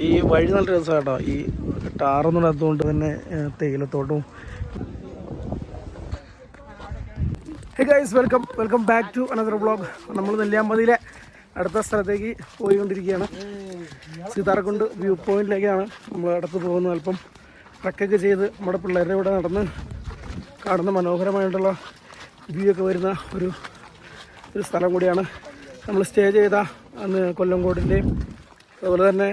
ഈ വഴി നല്ല രസമാട്ടോ ഈ ടാറൊന്നും ഇടാത്തതുകൊണ്ട് തന്നെ തേയിലത്തോട്ടവും. Hey guys welcome welcome back to another vlog നമ്മൾ നെല്ലിയാമ്പതിയിലെ അടുത്ത സ്ഥലത്തേക്ക് പോയിക്കൊണ്ടിരിക്കുകയാണ്. സീതാർക്കുണ്ട് വ്യൂ പോയിന്റിലേക്കാണ് നമ്മൾ അടുത്ത് പോകുന്നത്. അല്പം ട്രക്കൊക്കെ ചെയ്ത് നമ്മുടെ പിള്ളേരുടെ കൂടെ നടന്ന് കാണുന്ന മനോഹരമായിട്ടുള്ള വ്യൂ ഒക്കെ വരുന്ന ഒരു ഒരു സ്ഥലം കൂടിയാണ്. നമ്മൾ സ്റ്റേ ചെയ്ത അന്ന് കൊല്ലംകോടിന്റെയും അതുപോലെ തന്നെ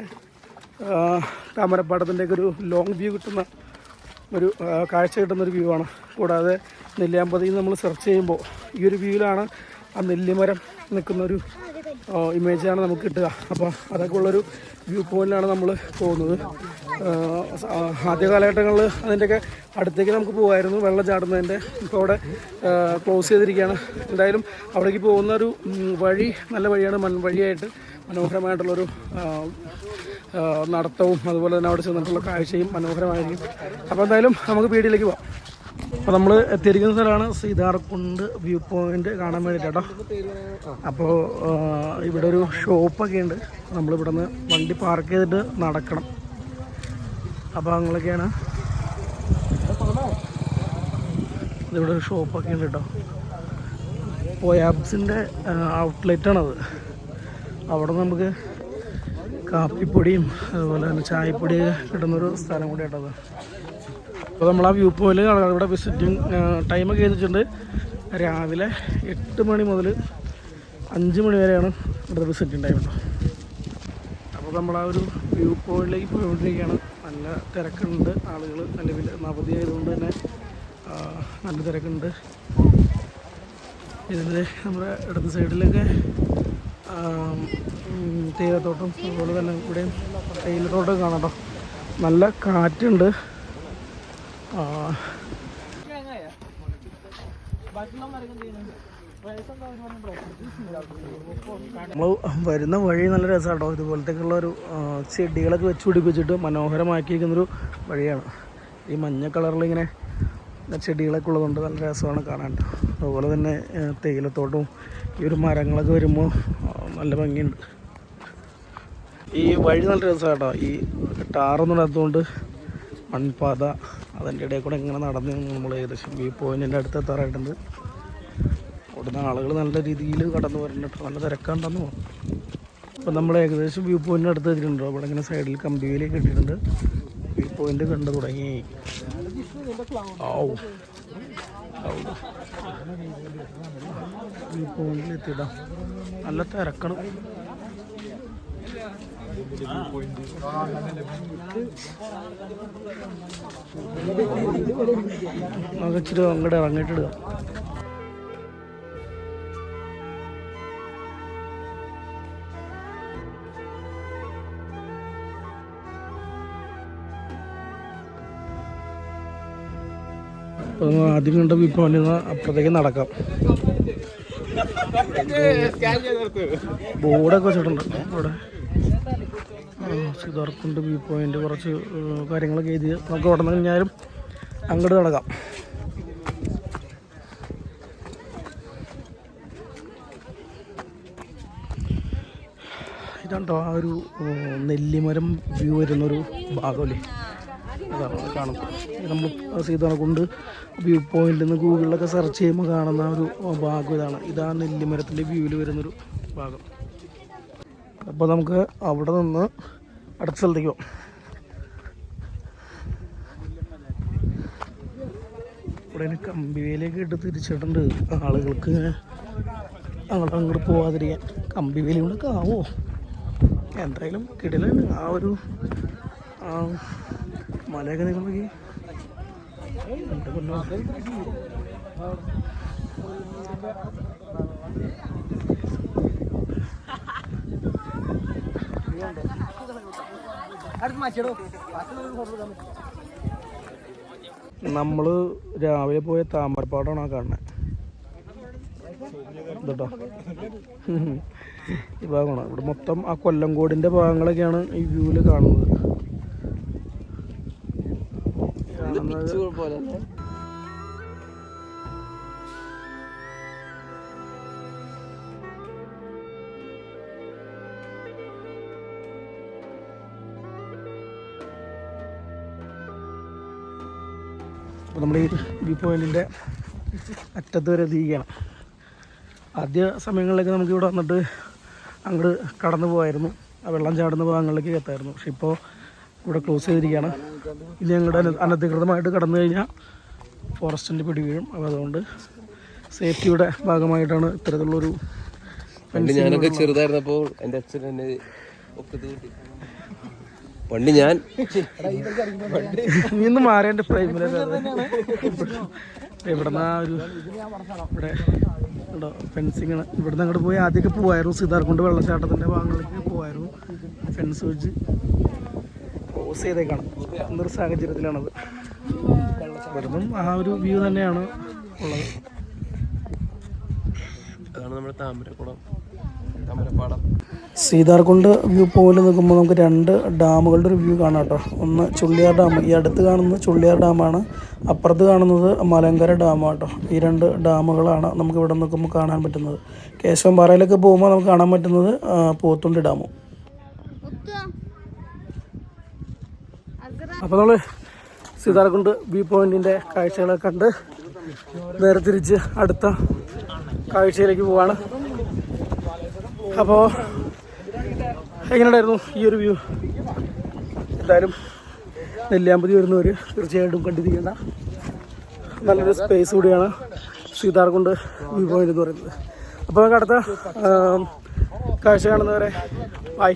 താമരപ്പാടത്തിന്റെയൊക്കെ ഒരു ലോങ് വ്യൂ കിട്ടുന്ന ഒരു കാഴ്ച കിട്ടുന്ന ഒരു വ്യൂ ആണ്. കൂടാതെ നെല്ലിയാമ്പതിയിൽ നമ്മൾ സെർച്ച് ചെയ്യുമ്പോൾ ഈ ഒരു വ്യൂവിലാണ് ആ നെല്ലിമരം നിൽക്കുന്ന ഒരു ഇമേജാണ് നമുക്ക് കിട്ടുക. അപ്പോൾ അതൊക്കെ ഉള്ളൊരു വ്യൂ പോയിന്റിലാണ് നമ്മൾ പോകുന്നത്. ആദ്യ കാലഘട്ടങ്ങളിൽ അതിന്റെയൊക്കെ അടുത്തേക്ക് നമുക്ക് പോകുമായിരുന്നു വെള്ളം ചാടുന്നതിന്റെ. ഇപ്പോൾ അവിടെ ക്ലോസ് ചെയ്തിരിക്കുകയാണ്. എന്തായാലും അവിടേക്ക് പോകുന്ന ഒരു വഴി നല്ല വഴിയാണ് മൺ വഴിയായിട്ട് മനോഹരമായിട്ടുള്ളൊരു നടത്തവും അതുപോലെ തന്നെ അവിടെ ചെന്നിട്ടുള്ള കാഴ്ചയും മനോഹരമായിരിക്കും. അപ്പോൾ എന്തായാലും നമുക്ക് പീടിയിലേക്ക് പോകാം അപ്പോൾ നമ്മൾ എത്തിയിരിക്കുന്ന സ്ഥലമാണ് സീതാർകുണ്ട് വ്യൂ പോയിന്റ് കാണാൻ വേണ്ടിയിട്ടോ അപ്പോൾ ഇവിടെ ഒരു ഷോപ്പൊക്കെ ഉണ്ട്. നമ്മളിവിടെ നിന്ന് വണ്ടി പാർക്ക് ചെയ്തിട്ട് നടക്കണം. അപ്പോൾ അങ്ങനെയൊക്കെയാണ്. ഇതിവിടെ ഒരു ഷോപ്പൊക്കെ ഉണ്ട് കേട്ടോ. പോയാബ്സിന്റെ ഔട്ട്ലെറ്റാണത് അവിടെ നമുക്ക് കാപ്പിപ്പൊടിയും അതുപോലെ തന്നെ ചായപ്പൊടി കിട്ടുന്നൊരു സ്ഥലം കൂടി കേട്ടത് അപ്പോൾ നമ്മൾ ആ വ്യൂ പോയിന്റ് ഇവിടെ വിസിറ്റിംഗ് ടൈമൊക്കെ ചെയ്തിട്ടുണ്ട്. രാവിലെ എട്ട് മണി മുതൽ അഞ്ച് മണി വരെയാണ് ഇവിടെ വിസിറ്റിംഗ് ടൈം കേട്ടോ അപ്പോൾ നമ്മൾ ആ ഒരു വ്യൂ പോയിന്റിലേക്ക് പോയിക്കൊണ്ടിരിക്കുകയാണ്. നല്ല തിരക്കുണ്ട് ആളുകൾ നിലവിൽ നവതി ആയതുകൊണ്ട് തന്നെ നല്ല തിരക്കുണ്ട്. ഇതിന്റെ നമ്മുടെ ഇടത് സൈഡിലൊക്കെ തേയിലത്തോട്ടം അതുപോലെ തന്നെ ഇവിടെയും തേയിലത്തോട്ടം കാണാം കേട്ടോ നല്ല കാറ്റുണ്ട്. നമ്മൾ വരുന്ന വഴി നല്ല രസമാട്ടോ ഇതുപോലത്തേക്കുള്ള ഒരു ചെടികളൊക്കെ വെച്ച് പിടിപ്പിച്ചിട്ട് മനോഹരമാക്കിയിരിക്കുന്നൊരു വഴിയാണ്. ഈ മഞ്ഞ കളറിലിങ്ങനെ ചെടികളൊക്കെ ഉള്ളതുകൊണ്ട് നല്ല രസമാണ് കാണാൻ അതുപോലെ തന്നെ തേയിലത്തോട്ടവും ഈ ഒരു മരങ്ങളൊക്കെ വരുമ്പോൾ നല്ല ഭംഗിയുണ്ട്. ഈ വഴി നല്ല രസമാട്ടോ. ഈ ടാറൊന്നും ഇടാത്തതുകൊണ്ട് മൺപാത അതിന്റെ ഇടയിൽ കൂടെ ഇങ്ങനെ നടന്ന് നമ്മൾ ഏകദേശം വ്യൂ പോയിന്റിന്റെ അടുത്ത് എത്താറായിട്ടുണ്ട്. അവിടുന്ന് ആളുകൾ നല്ല രീതിയിൽ കടന്നു വരുന്നുണ്ട്. നല്ല തിരക്കാണ്ടെന്ന് തോന്നുന്നു. അപ്പം നമ്മൾ ഏകദേശം വ്യൂ പോയിന്റിന്റെ അടുത്ത് എത്തിയിട്ടുണ്ട്. അവിടെ ഇങ്ങനെ സൈഡിൽ കമ്പി വേലി കിട്ടിയിട്ടുണ്ട് വ്യൂ പോയിന്റ് കണ്ടു തുടങ്ങി. ഔ. വ്യൂ എത്തിയിട്ടാ നല്ല തിരക്കണം. നമുക്ക് ഇച്ചിരി അങ്ങോട്ട് ഇറങ്ങിയിട്ട് ഇടുക അപ്പോൾ നമ്മൾ ആദ്യം കണ്ട ഇപ്പൊ നിന്ന് അപ്പുറത്തേക്ക് നടക്കാം. ബോർഡൊക്കെ വെച്ചിട്ടുണ്ട്. അവിടെ. സിദ്ധാർത്ഥുണ്ട് വ്യൂ പോയിന്റ് കുറച്ച് കാര്യങ്ങളൊക്കെ എഴുതി നമുക്ക് അവിടെ നിന്ന് കഴിഞ്ഞാലും അങ്ങോട്ട് നടക്കാം. ഇതാണ്ടോ ആ ഒരു നെല്ലിമരം വ്യൂ വരുന്നൊരു ഭാഗമല്ലേ? അതാണ് നമ്മൾ സീതാർകുണ്ട് വ്യൂ പോയിന്റിൽ നിന്ന് ഗൂഗിളിലൊക്കെ സെർച്ച് ചെയ്യുമ്പോൾ കാണുന്ന ഒരു ഭാഗം ഇതാണ്. ഇതാ നെല്ലിമരത്തിന്റെ വ്യൂവിൽ വരുന്നൊരു ഭാഗം. അപ്പോൾ നമുക്ക് അവിടെ നിന്ന് അടുത്ത സ്ഥലത്തേക്ക് പോകും ഇവിടെ കമ്പിവേലിയൊക്കെ ഇട്ട് തിരിച്ചിട്ടുണ്ട്. ആളുകൾക്ക് അങ്ങോട്ട് അങ്ങോട്ട് പോവാതിരിക്കാൻ. കമ്പിവേലി കൊണ്ടൊക്കെ ആവോ? എന്തായാലും കിടലാണ്. ആ ഒരു ആ മലയൊക്കെ നിങ്ങൾ നമ്മൾ രാവിലെ പോയ താമരപ്പാടാണ് ആ കാണുന്നത് ഈ ഭാഗമാണ്. ഇവിടെ മൊത്തം ആ കൊല്ലംകോടിന്റെ ഭാഗങ്ങളൊക്കെയാണ് ഈ വ്യൂവിൽ കാണുന്നത്. അപ്പോൾ നമ്മൾ ഈ വ്യൂ പോയിന്റിന്റെ അറ്റത്ത് വരെ എത്തിയിരിക്കുകയാണ്. ആദ്യ സമയങ്ങളിലൊക്കെ നമുക്ക് ഇവിടെ വന്നിട്ട് അങ്ങോട്ട് കടന്നു പോകായിരുന്നു ആ വെള്ളം ചാടുന്ന ഭാഗങ്ങളിലേക്ക് എത്തായിരുന്നു. പക്ഷെ ഇപ്പോൾ ഇവിടെ ക്ലോസ് ചെയ്തിരിക്കുകയാണ്. ഇനി അങ്ങോട്ട് അനധികൃതമായിട്ട് കടന്നു കഴിഞ്ഞാൽ ഫോറസ്റ്റിന്റെ പിടി വീഴും. അപ്പോൾ അതുകൊണ്ട് സേഫ്റ്റിയുടെ ഭാഗമായിട്ടാണ് ഇത്തരത്തിലുള്ളൊരു ഞാനൊക്കെ ചെറുതായിരുന്നപ്പോൾ എന്റെ അച്ഛൻ എന്നെ ഒക്കത്ത് പണ്ട് ഞാൻ നീ ഒന്ന് ഇവിടുന്ന് ആ ഒരു ഇവിടെ ഉണ്ടോ? ഫെൻസിങ് ഇവിടുന്ന് അങ്ങോട്ട് പോയി ആദ്യമൊക്കെ പോവായിരുന്നു. സിദ്ധാർക്കുണ്ട് വെള്ളച്ചാട്ടത്തിന്റെ ഭാഗങ്ങളിലേക്ക് പോവായിരുന്നു. ഫെൻസ് വെച്ച് ക്ലോസ് ചെയ്തേക്കാണ്. എന്നൊരു സാഹചര്യത്തിലാണത്. ഇവിടുന്നും ആ ഒരു വ്യൂ തന്നെയാണ് ഉള്ളത്. അതാണ് നമ്മുടെ താമരക്കുളം. താമരപ്പാടം സീതാർകുണ്ട് വ്യൂ പോയിന്റ് നിൽക്കുമ്പോൾ നമുക്ക് രണ്ട് ഡാമുകളുടെ ഒരു വ്യൂ കാണാം കേട്ടോ. ഒന്ന് ചുള്ളിയാർ ഡാം. ഈ അടുത്ത് കാണുന്നത് ചുള്ളിയാർ ഡാമാണ്. അപ്പുറത്ത് കാണുന്നത് മലങ്കര ഡാമാണ് കേട്ടോ. ഈ രണ്ട് ഡാമുകളാണ് നമുക്ക് ഇവിടെ നിൽക്കുമ്പോൾ കാണാൻ പറ്റുന്നത്. കേശവൻപാറയിലൊക്കെ പോകുമ്പോൾ നമുക്ക് കാണാൻ പറ്റുന്നത് പോത്തുണ്ടി ഡാമും. അപ്പോൾ നമ്മൾ സീതാർകുണ്ട് വ്യൂ പോയിന്റിന്റെ കാഴ്ചകളൊക്കെ കണ്ട് നേരെ തിരിച്ച് അടുത്ത കാഴ്ചയിലേക്ക് പോവാണ്. അപ്പോൾ എങ്ങനെയുണ്ടായിരുന്നു ഈ ഒരു വ്യൂ എന്തായാലും നെല്ലിയാമ്പതി വരുന്നവർ തീർച്ചയായിട്ടും കണ്ടിരിക്കേണ്ട നല്ലൊരു സ്പേസ് കൂടിയാണ് സീതാർകുണ്ട് വ്യൂ പോയിന്റ് എന്ന് പറയുന്നത്. അപ്പോൾ നമുക്ക് അടുത്ത കാഴ്ച കാണുന്നവരെ ബൈ